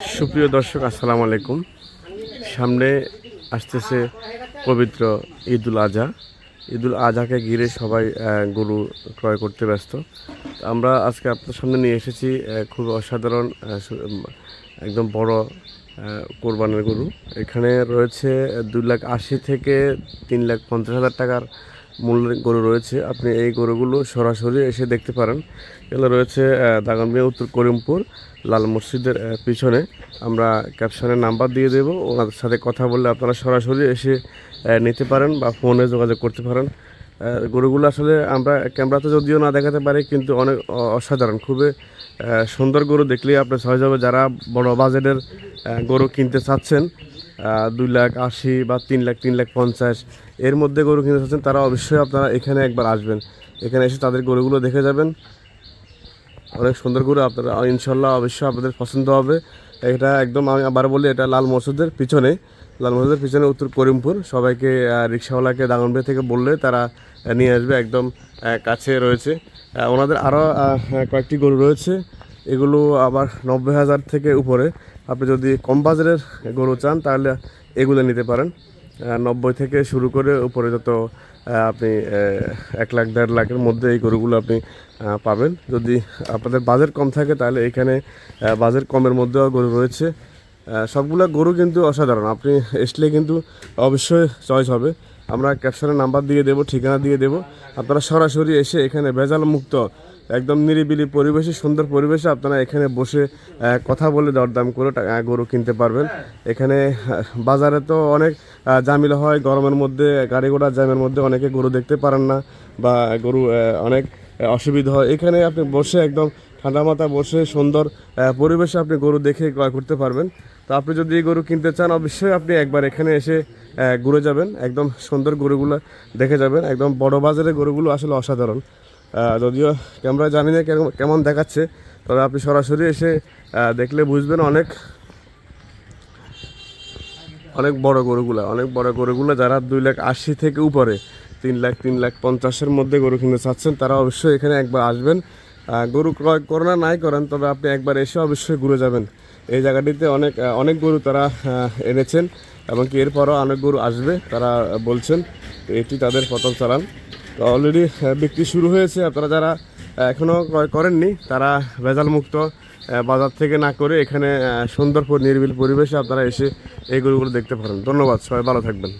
সুপ্রিয় দর্শক, আসসালামু আলাইকুম। সামনে আসতেছে পবিত্র ঈদুল আজহা। ঈদুল আজহাকে ঘিরে সবাই গরু ক্রয় করতে ব্যস্ত। আমরা আজকে আপনার সামনে নিয়ে এসেছি খুব অসাধারণ একদম বড় কোরবানের গরু। এখানে রয়েছে দুই লাখ আশি থেকে তিন লাখ পঞ্চাশ হাজার টাকার মূল্যের গরু রয়েছে। আপনি এই গরুগুলো সরাসরি এসে দেখতে পারেন। এগুলো রয়েছে দাগনবিয়া উত্তর করিমপুর, লাল মসজিদের পিছনে। আমরা ক্যাপশনে নাম্বার দিয়ে দেবো, ওনাদের সাথে কথা বললে আপনারা সরাসরি এসে নিতে পারেন বা ফোনে যোগাযোগ করতে পারেন। গরুগুলো আসলে আমরা ক্যামেরাতে যদিও না দেখাতে পারি, কিন্তু অনেক অসাধারণ। খুবই সুন্দর গরু দেখলেই আপনার সহজ হবে। যারা বড় বাজেটের গরু কিনতে চাচ্ছেন দুই লাখ আশি বা তিন লাখ তিন লাখ পঞ্চাশ, এর মধ্যে গরু কিনতে চাচ্ছেন, তারা অবশ্যই আপনারা এখানে একবার আসবেন। এখানে এসে তাদের গরুগুলো দেখে যাবেন। অনেক সুন্দর গরু আপনারা, ইনশাল্লাহ অবশ্যই আপনাদের পছন্দ হবে। এটা একদম আমি আবার বলি, এটা লাল মসজিদের পিছনে। লাল পিছনে উত্তর করিমপুর। সবাইকে রিক্সাওয়ালাকে দাগনবে থেকে বললে তারা নিয়ে আসবে একদম কাছে রয়েছে। ওনাদের আরও কয়েকটি গরু রয়েছে। এগুলো আবার নব্বই হাজার থেকে উপরে। আপনি যদি কম বাজারের গরু চান, তাহলে এগুলো নিতে পারেন। নব্বই থেকে শুরু করে উপরে যত আপনি এক লাখ, দেড় লাখের মধ্যে এই গরুগুলো আপনি পাবেন। যদি আপনাদের বাজেট কম থাকে, তাহলে এখানে বাজেট কমের মধ্যেও গরু রয়েছে। সবগুলো গরু কিন্তু অসাধারণ। আপনি আসলে কিন্তু অবশ্যই চয়েস হবে। আমরা ক্যাপশনে নাম্বার দিয়ে দেবো, ঠিকানা দিয়ে দেবো। আপনারা সরাসরি এসে এখানে ভেজাল মুক্ত একদম নিরিবিলি পরিবেশে, সুন্দর পরিবেশে আপনারা এখানে বসে কথা বলে দরদাম করে গরু কিনতে পারবেন। এখানে বাজারে তো অনেক জামিল হয়। গরমের মধ্যে, গাড়ি ঘোড়া জ্যামের মধ্যে অনেকে গরু দেখতে পারেন না বা গরু অনেক অসুবিধা হয়। এখানে আপনি বসে একদম ঠান্ডা মাথা বসে সুন্দর পরিবেশে আপনি গরু দেখে ক্রয় করতে পারবেন। তো আপনি যদি এই গরু কিনতে চান, অবশ্যই আপনি একবার এখানে এসে ঘুরে যাবেন। একদম সুন্দর গরুগুলো দেখে যাবেন। একদম বড় বাজারের গরুগুলো আসলে অসাধারণ। যদিও ক্যামেরা জানি না কেমন- দেখাচ্ছে, তবে আপনি সরাসরি এসে দেখলে বুঝবেন অনেক অনেক বড় গরুগুলো, অনেক বড় গরুগুলো যারা দুই লাখ আশি থেকে উপরে, তিন লাখ তিন লাখ পঞ্চাশের মধ্যে গরু কিনতে চাচ্ছেন, তারা অবশ্যই এখানে একবার আসবেন। গরু ক্রয় করেন নাই করেন, তবে আপনি একবার এসে অবশ্যই ঘুরে যাবেন। এই জায়গাটিতে অনেক অনেক গরু তারা এনেছেন এবং কি এরপরও অনেক গরু আসবে, তারা বলছেন এটি তাদের প্রথম চালান। তো অলরেডি বিক্রি শুরু হয়েছে। আপনারা যারা এখনও ক্রয় করেননি, তারা ভেজাল মুক্ত বাজার থেকে না করে এখানে সুন্দর নিরিবিল পরিবেশে আপনারা এসে এই গরুগুলো দেখতে পারেন। ধন্যবাদ, সবাই ভালো থাকবেন।